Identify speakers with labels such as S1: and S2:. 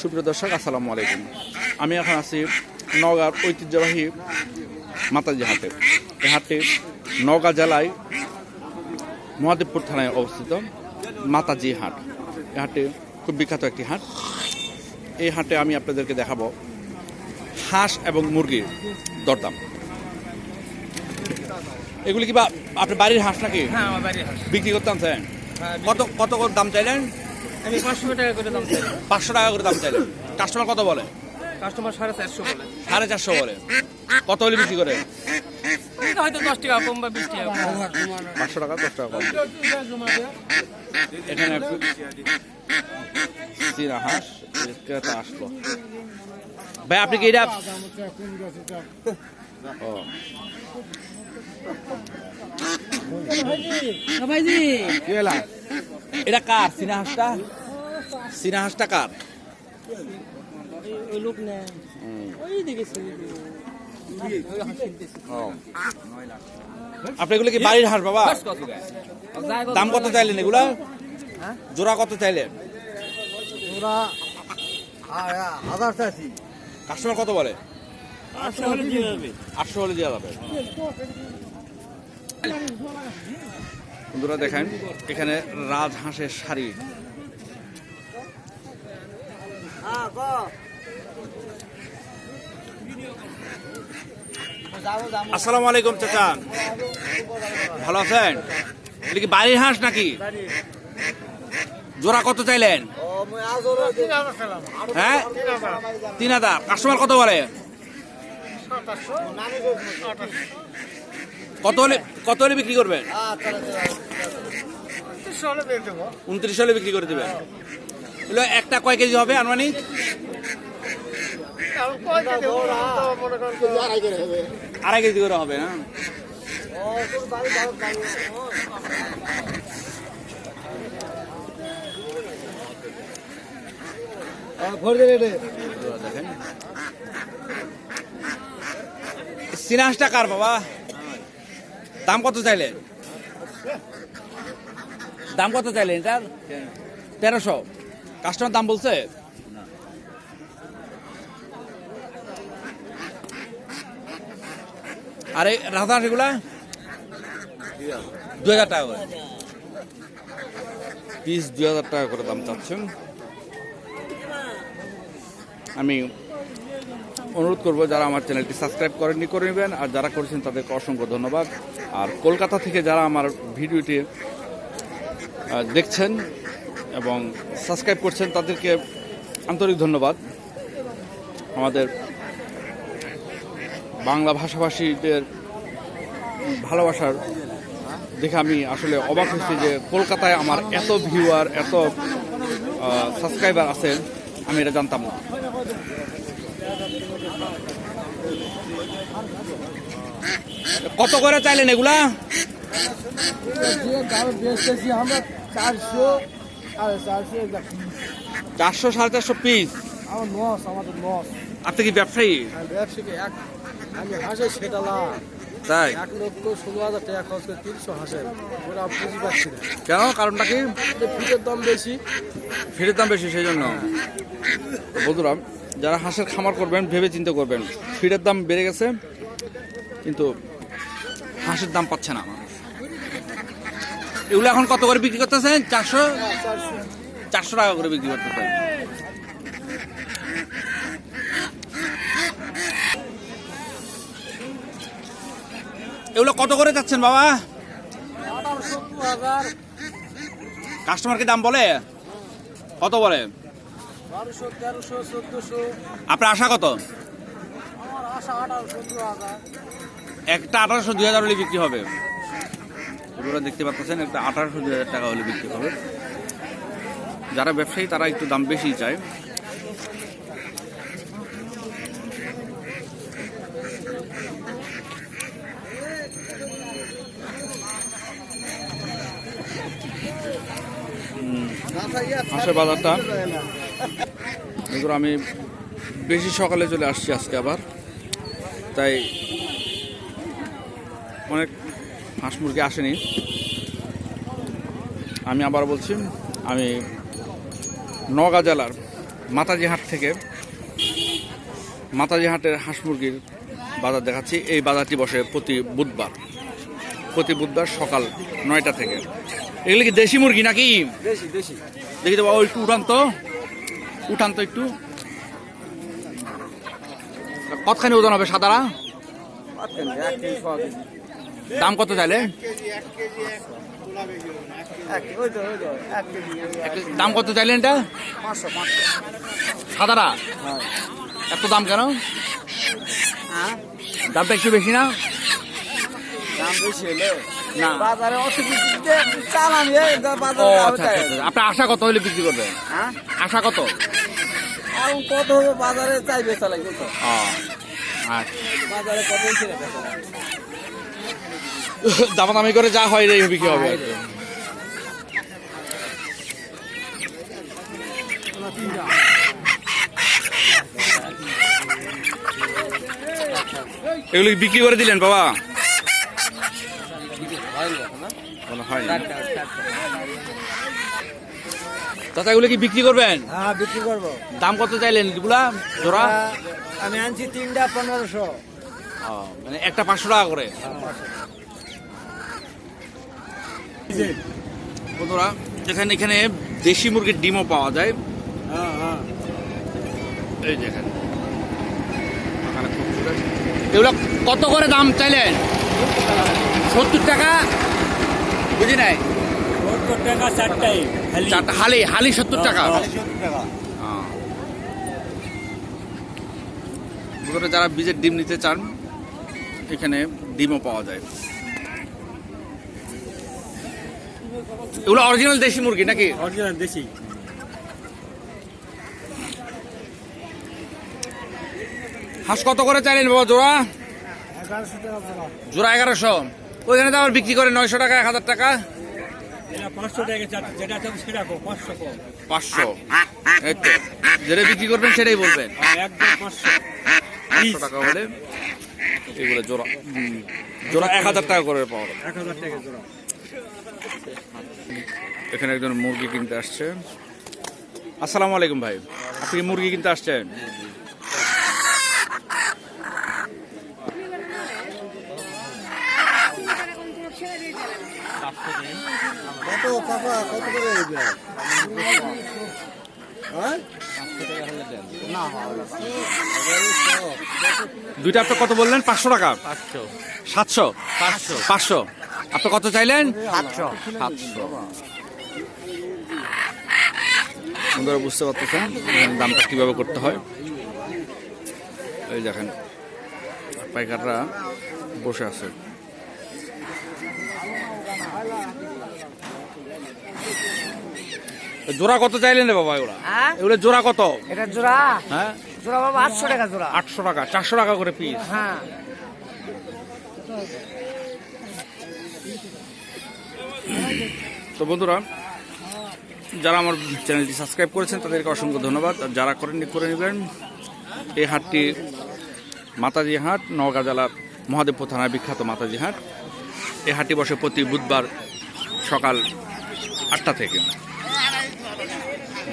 S1: সুপ্রিয় দর্শক, আসসালামু আলাইকুম। আমি এখন আছি নওগাঁর ঐতিহ্যবাহী মাতাজি হাটে। এই হাটটি নওগাঁ জেলায় মহাদেবপুর থানায় অবস্থিত মাতাজি হাট। এই হাটটি খুব বিখ্যাত একটি হাট। এই হাটে আমি আপনাদেরকে দেখাবো হাঁস এবং মুরগির দরদাম। এগুলি কি আপনার বাড়ির হাঁস নাকি?
S2: হ্যাঁ আমার বাড়ির হাঁস।
S1: বিক্রি করতাম
S2: হ্যাঁ,
S1: কত কত করে দাম চাইলেন?
S2: আমি পাঁচশো টাকা করে দাম চাই।
S1: পাঁচশো টাকা করে দাম চাইলেন। কাস্টমার কত বলে?
S2: কাস্টমার সাড়ে চারশো বলে।
S1: সাড়ে চারশো বলে। কত হলে বিক্রি করে?
S2: হয়তো দশ টাকা কম বা বিশ টাকা
S1: পাঁচশো টাকা দশ টাকা কম। এখানে চীনা হাঁস ক্রেতা আসলো। ভাই আপনি কি এটা ও। এটা কার? চীনা হাঁসটা? চীনা হাঁসটা কার। আপনি এগুলো কি বাড়ির হাঁস বাবা? দাম কত চাইলেন এগুলা?
S2: হ্যাঁ?
S1: জোড়া কত চাইলেন?
S3: ওরা হাজার চাইছি।
S1: কাস্টমার কত বলে? বন্ধুরা দেখেন, এখানে রাজহাঁসের শাড়ি। আসসালামু আলাইকুম, চাচা। ভালো আছেন? এটা কি বাড়ির হাঁস নাকি? জোড়া কত চাইলেন? হ্যাঁ? তিন হাজার। কাস্টমার কত বলে? কত হলে কত হলে বিক্রি করবেন উনত্রিশ হলে বিক্রি করে দেবেন। এগুলো একটা কয় কেজি হবে আনুমানিক? আড়াই কেজি করে হবে না দেখেন। সিনাসটা কার বাবা? দাম কত চাইলেন দাম কত চাইলেন এটার তেরোশো। কাস্টমার দাম বলছে? আরে রাধা সেগুলা দু হাজার টাকা করে। পিস দু হাজার টাকা করে দাম চাচ্ছেন। আমি অনুরোধ করব যারা আমার চ্যানেলটি সাবস্ক্রাইব করেননি করে নেবেন, আর যারা করেছেন তাদেরকে অসংখ্য ধন্যবাদ। আর কলকাতা থেকে যারা আমার ভিডিওটি দেখছেন এবং সাবস্ক্রাইব করছেন, তাদেরকে আন্তরিক ধন্যবাদ। আমাদের বাংলা ভাষাভাষীদের ভালোবাসার দেখে আমি আসলে অবাক হয়েছি যে কলকাতায় আমার এত ভিউয়ার এত সাবস্ক্রাইবার আছে, আমি এটা জানতাম না। কত করে চাইলেন এগুলা?
S3: চারশো সাড়ে চারশো
S1: পিস আপনি কি ব্যবসায়ী?
S3: আমি হাঁসের সেটালা
S1: তাই?
S3: এক লক্ষ ষোলো হাজার টাকা খরচ করে তিনশো হাঁসের ওরা বুঝি পাচ্ছি না
S1: কেন? কারণটা কি?
S3: ফিটের দাম বেশি।
S1: ফিরের দাম বেশি সেই জন্য। বন্ধুরা যারা হাঁসের খামার করবেন ভেবে চিন্তা করবেন ফিডের দাম বেড়ে গেছে কিন্তু হাঁসের দাম পাচ্ছে না। মানুষ এগুলো এখন কত করে বিক্রি করতেছেন? চারশো? চারশো টাকা করে বিক্রি করতেছেন। এগুলো কত করে যাচ্ছেন বাবা? কাস্টমারকে দাম বলে? কত বলে? আপনার আশা কত? একটা আঠারোশো দুই হাজার হলে বিক্রি হবে। আপনারা দেখতে পাচ্ছেন একটা আঠারোশো দুই হাজার টাকা হলে বিক্রি হবে। যারা ব্যবসায়ী তারা একটু দাম বেশি চায়। হাঁসের বাজারটা। এগুলো আমি বেশি সকালে চলে আসছি আজকে আবার। তাই অনেক হাঁস মুরগি আসেনি। আমি আবার বলছি আমি নওগাঁ জেলার মাতাজি হাট থেকে মাতাজি হাটের হাঁস মুরগির বাজার দেখাচ্ছি। এই বাজারটি বসে প্রতি বুধবার। প্রতি বুধবার সকাল নয়টা থেকে। এগুলো কি দেশি মুরগি নাকি? দেখি তো বাবা একটু উঠান তো। উঠান তো একটু। কতখানি ওজন হবে সাদারা? দাম কত চাইলে দাম কত চাইলেন এটা? সাদারা? এত দাম কেন?
S3: হ্যাঁ?
S1: দামটা একটু বেশি না?
S3: দাম বেশি হলে। বাজারে
S1: আচ্ছা আচ্ছা আচ্ছা। আপনার আশা কত হলে বিক্রি করবেন?
S3: হ্যাঁ?
S1: আশা কত?
S3: কত হবে? বাজারে চাইবে চালাই কত
S1: ও আচ্ছা।
S3: বাজারে কত
S1: দামাদামি করে যা হয় রে বিক্রি হবে। আর কি। এগুলো বিক্রি করে দিলেন বাবা কোনো হয়। চাচা এগুলো কি বিক্রি করবেন?
S3: হ্যাঁ বিক্রি করব।
S1: দাম কত চাইলেন? এগুলা জোড়া?
S3: আমি আনছি তিনটা পনেরোশো।
S1: মানে একটা পাঁচশো টাকা করে। বন্ধুরা যেখানে এখানে দেশি মুরগির ডিমও পাওয়া যায়।
S3: হ্যাঁ হ্যাঁ।
S1: এই দেখেন এখানে। এগুলো কত করে দাম চাইলেন? সত্তর টাকা? বুঝি নাই?
S3: টাকা
S1: হালি। হালি সত্তর টাকা?
S3: টাকা।
S1: হ্যাঁ। বন্ধুরা যারা বীজের ডিম নিতে চান এখানে ডিমও পাওয়া যায়। এগুলো অরিজিনাল দেশি মুরগি নাকি?
S3: অরিজিনাল দেশি।
S1: হাঁস কত করে চাইলেন বাবা
S3: টাকা জোড়া।
S1: জোড়া এগারোশো। ওইখানে তো আবার বিক্রি করে নয়শো টাকা এক হাজার টাকা।
S3: পাঁচশো যেটা
S1: বিক্রি করবেন সেটাই বলবেন।
S3: পাঁচশো।
S1: পাঁচশো টাকা হলে এগুলো জোড়া জোড়া এক হাজার টাকা করে পাওয়া
S3: এক হাজার টাকা জোড়া।
S1: এখানে একজন মুরগি কিনতে আসছে। আসসালামু আলাইকুম ভাই আপনি মুরগি কিনতে আসছেন?
S3: কত কাকা কত করে হ্যাঁ? না
S1: দুইটা আপনি কত বললেন? পাঁচশো টাকা।
S3: পাঁচশো।
S1: সাতশো?
S3: পাঁচশো।
S1: পাঁচশো। আপনি কত চাইলেন?
S3: সাতশো।
S1: সাতশো। বন্ধুরা বুঝতে পারতেছেন? দামটা কীভাবে করতে হয়? এই দেখেন পাইকাররা বসে আছে। জোড়া কত চাইলেন রে বাবা এগুলা?
S2: হ্যাঁ?
S1: এগুলো জোড়া কত?
S2: এটা জোড়া?
S1: হ্যাঁ?
S2: জোড়া বাবা আটশো টাকা জোড়া।
S1: আটশো টাকা চারশো টাকা করে পিস
S2: হ্যাঁ।
S1: তো বন্ধুরা যারা আমার চ্যানেলটি সাবস্ক্রাইব করেছেন তাদেরকে অসংখ্য ধন্যবাদ। আর যারা করেননি করে নেবেন। এই হাটটি মাতাজি হাট নওগাঁ জেলার মহাদেবপুর থানার বিখ্যাত মাতাজি হাট। এই হাটটি বসে প্রতি বুধবার সকাল আটটা থেকে।